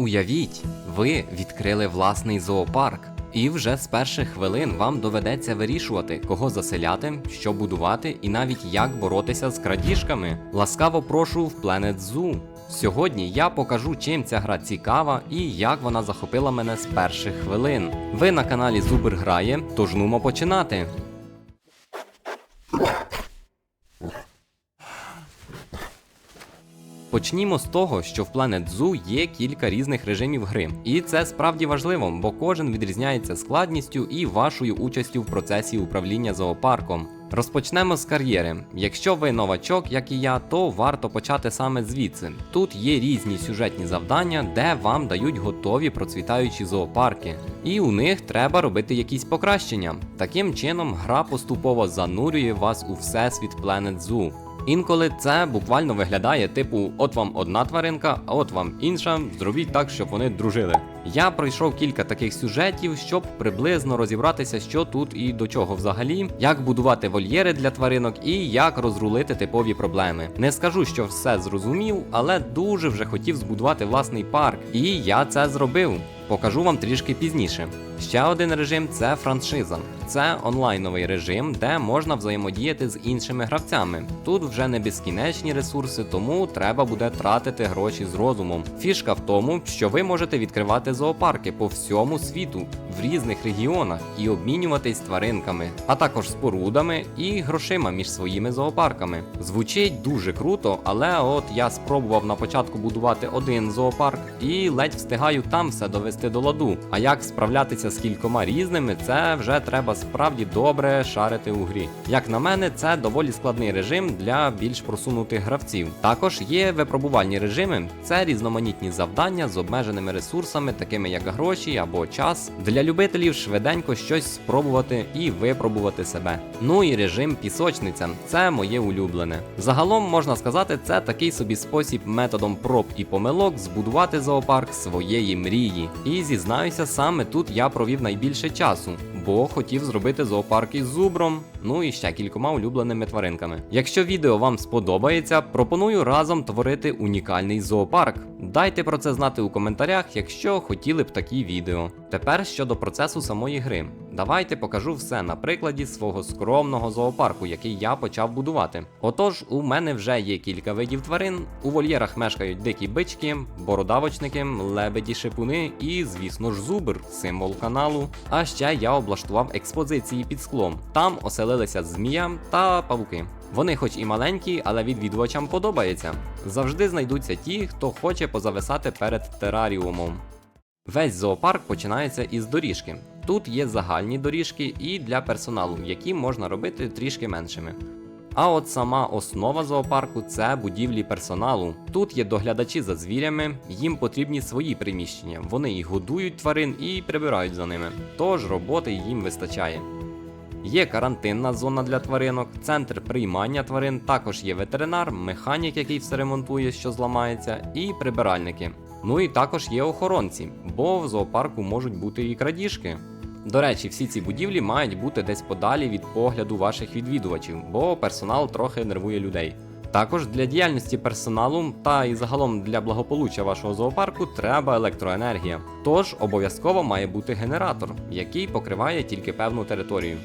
Уявіть, ви відкрили власний зоопарк, і вже з перших хвилин вам доведеться вирішувати, кого заселяти, що будувати і навіть як боротися з крадіжками. Ласкаво прошу в Planet Zoo. Сьогодні я покажу, чим ця гра цікава і як вона захопила мене з перших хвилин. Ви на каналі Зубр грає, тож нумо починати. Почнімо з того, що в Planet Zoo є кілька різних режимів гри, і це справді важливо, бо кожен відрізняється складністю і вашою участю в процесі управління зоопарком. Розпочнемо з кар'єри. Якщо ви новачок, як і я, то варто почати саме звідси. Тут є різні сюжетні завдання, де вам дають готові процвітаючі зоопарки, і у них треба робити якісь покращення. Таким чином, гра поступово занурює вас у всесвіт Planet Zoo. Інколи це буквально виглядає типу: от вам одна тваринка, а от вам інша. Зробіть так, щоб вони дружили. Я пройшов кілька таких сюжетів, щоб приблизно розібратися, що тут і до чого взагалі, як будувати вольєри для тваринок і як розрулити типові проблеми. Не скажу, що все зрозумів, але дуже вже хотів збудувати власний парк, і я це зробив. Покажу вам трішки пізніше. Ще один режим це франшиза. Це онлайновий режим, де можна взаємодіяти з іншими гравцями. Тут вже не безкінечні ресурси, тому треба буде тратити гроші з розумом. Фішка в тому, що ви можете відкривати зоопарки по всьому світу в різних регіонах і обмінюватись тваринками, а також спорудами і грошима між своїми зоопарками. Звучить дуже круто, але от я спробував на початку будувати один зоопарк і ледь встигаю там все довести до ладу. А як справлятися з кількома різними, це вже треба справді добре шарити у грі. Як на мене, це доволі складний режим для більш просунутих гравців. Також є випробувальні режими, це різноманітні завдання з обмеженими ресурсами, такими як гроші або час. Для любителів швиденько щось спробувати і випробувати себе. Ну і режим пісочниця це моє улюблене. Загалом можна сказати, це такий собі спосіб методом проб і помилок збудувати зоопарк своєї мрії. І зізнаюся, саме тут я провів найбільше часу, бо хотів зробити зоопарк із зубром, ну і ще кількома улюбленими тваринками. Якщо відео вам сподобається, пропоную разом творити унікальний зоопарк. Дайте про це знати у коментарях, якщо хотіли б такі відео. Тепер щодо процесу самої гри. Давайте покажу все на прикладі свого скромного зоопарку, який я почав будувати. Отож, у мене вже є кілька видів тварин. У вольєрах мешкають дикі бички, бородавочники, лебеді, шипуни і, звісно ж, зубр, символ каналу. А ще я облаштував експозиції під склом. Там оселилися змія та павуки. Вони хоч і маленькі, але відвідувачам подобається. Завжди знайдуться ті, хто хоче позависати перед тераріумом. Весь зоопарк починається із доріжки. Тут є загальні доріжки і для персоналу, які можна робити трішки меншими. А от сама основа зоопарку це будівлі персоналу. Тут є доглядачі за звірями, їм потрібні свої приміщення. Вони і годують тварин, і прибирають за ними. Тож роботи їм вистачає. Є карантинна зона для тваринок, центр приймання тварин, також є ветеринар, механік, який все ремонтує, що зламається, і прибиральники. Ну і також є охоронці, бо в зоопарку можуть бути і крадіжки. До речі, всі ці будівлі мають бути десь подалі від погляду ваших відвідувачів, бо персонал трохи нервує людей. Також для діяльності персоналу та і загалом для благополуччя вашого зоопарку треба електроенергія. Тож обов'язково має бути генератор, який покриває тільки певну територію.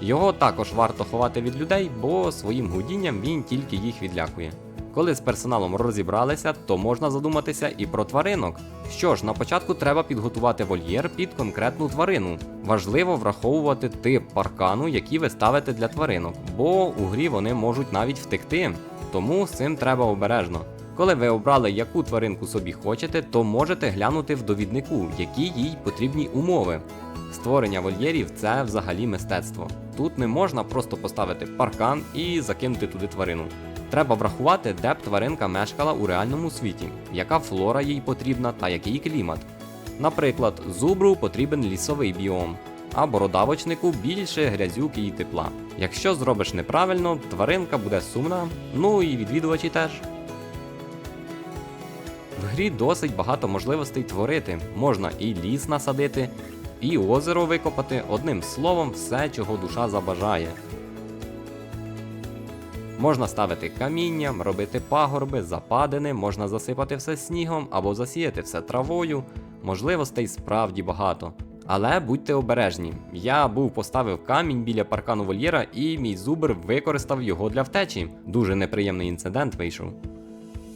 Його також варто ховати від людей, бо своїм гудінням він тільки їх відлякує. Коли з персоналом розібралися, то можна задуматися і про тваринок. Що ж, на початку треба підготувати вольєр під конкретну тварину. Важливо враховувати тип паркану, який ви ставите для тваринок, бо у грі вони можуть навіть втекти. Тому з цим треба обережно. Коли ви обрали, яку тваринку собі хочете, то можете глянути в довіднику, які їй потрібні умови. Створення вольєрів це взагалі мистецтво. Тут не можна просто поставити паркан і закинути туди тварину. Треба врахувати, де б тваринка мешкала у реальному світі, яка флора їй потрібна та який клімат. Наприклад, зубру потрібен лісовий біом, а бородавочнику більше грязюки і тепла. Якщо зробиш неправильно, тваринка буде сумна, ну і відвідувачі теж. В грі досить багато можливостей творити. Можна і ліс насадити, і озеро викопати, одним словом, все, чого душа забажає. Можна ставити каміння, робити пагорби, западини, можна засипати все снігом або засіяти все травою. Можливостей справді багато. Але будьте обережні. Я був поставив камінь біля паркану вольєра, і мій зубр використав його для втечі. Дуже неприємний інцидент вийшов.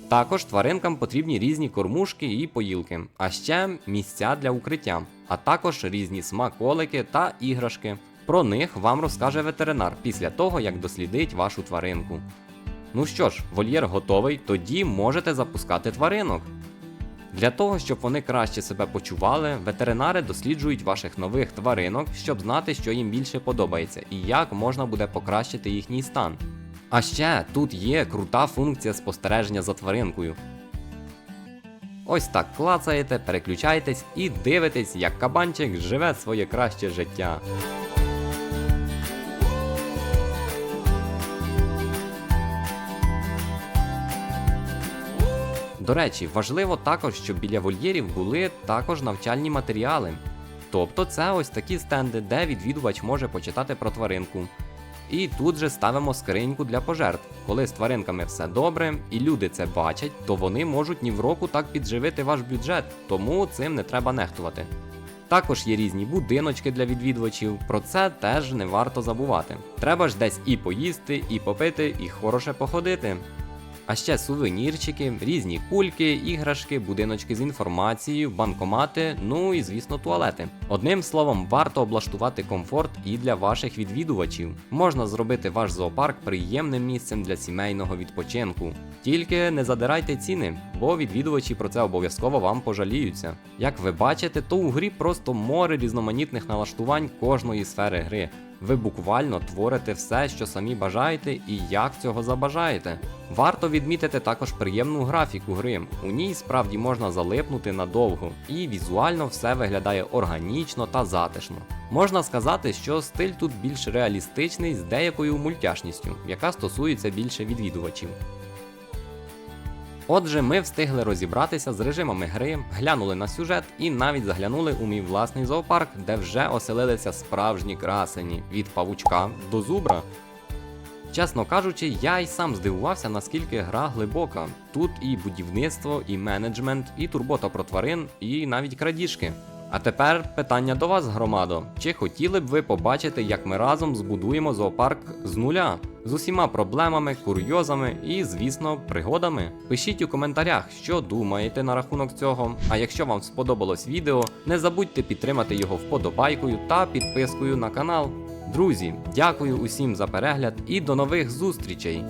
Також тваринкам потрібні різні кормушки і поїлки, а ще місця для укриття, а також різні смаколики та іграшки. Про них вам розкаже ветеринар після того, як дослідить вашу тваринку. Ну що ж, вольєр готовий, тоді можете запускати тваринок. Для того, щоб вони краще себе почували, ветеринари досліджують ваших нових тваринок, щоб знати, що їм більше подобається і як можна буде покращити їхній стан. А ще тут є крута функція спостереження за тваринкою. Ось так клацаєте, переключаєтесь і дивитесь, як кабанчик живе своє краще життя. До речі, важливо також, щоб біля вольєрів були також навчальні матеріали. Тобто це ось такі стенди, де відвідувач може почитати про тваринку. І тут же ставимо скриньку для пожертв. Коли з тваринками все добре і люди це бачать, то вони можуть ні в року так підживити ваш бюджет, тому цим не треба нехтувати. Також є різні будиночки для відвідувачів, про це теж не варто забувати. Треба ж десь і поїсти, і попити, і хороше походити. А ще сувенірчики, різні кульки, іграшки, будиночки з інформацією, банкомати, ну і звісно туалети. Одним словом, варто облаштувати комфорт і для ваших відвідувачів. Можна зробити ваш зоопарк приємним місцем для сімейного відпочинку. Тільки не задирайте ціни, бо відвідувачі про це обов'язково вам пожаліються. Як ви бачите, то у грі просто море різноманітних налаштувань кожної сфери гри. Ви буквально творите все, що самі бажаєте і як цього забажаєте. Варто відмітити також приємну графіку гри. У ній справді можна залипнути надовго, і візуально все виглядає органічно та затишно. Можна сказати, що стиль тут більш реалістичний з деякою мультяшністю, яка стосується більше відвідувачів. Отже, ми встигли розібратися з режимами гри, глянули на сюжет і навіть заглянули у мій власний зоопарк, де вже оселилися справжні красені від павучка до зубра. Чесно кажучи, я й сам здивувався, наскільки гра глибока. Тут і будівництво, і менеджмент, і турбота про тварин, і навіть крадіжки. А тепер питання до вас, громадо. Чи хотіли б ви побачити, як ми разом збудуємо зоопарк з нуля? З усіма проблемами, курйозами і, звісно, пригодами? Пишіть у коментарях, що думаєте на рахунок цього. А якщо вам сподобалось відео, не забудьте підтримати його вподобайкою та підпискою на канал. Друзі, дякую усім за перегляд і до нових зустрічей!